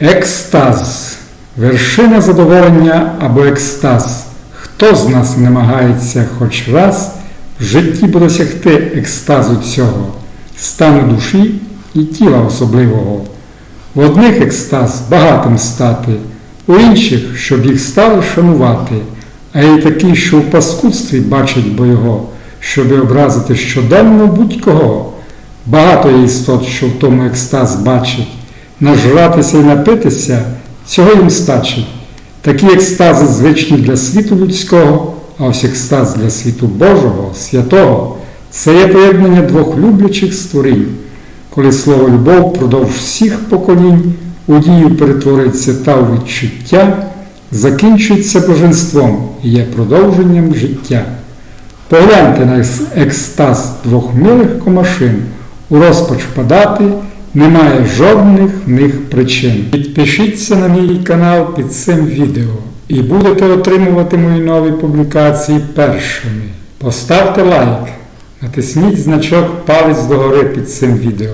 Екстаз. Вершина задоволення або екстаз. Хто з нас намагається хоч раз в житті досягти екстазу цього, стану душі і тіла особливого. В одних екстаз багатим стати, у інших, щоб їх стали шанувати, а є такий, що в паскудстві бачить бо його, щоби образити щоденно будь-кого. Багато є істот, що в тому екстаз бачить, нажратися і напитися, цього їм стачить. Такі екстази звичні для світу людського, а ось екстаз для світу Божого, святого, це є поєднання двох люблячих створінь, коли слово любов впродовж всіх поколінь у дію перетвориться та у відчуття, закінчується боженством і є продовженням життя. Погляньте на екстаз двох милих комашин, у розпач впадати немає жодних в них причин. Підпишіться на мій канал під цим відео і будете отримувати мої нові публікації першими. Поставте лайк, натисніть значок палець догори під цим відео.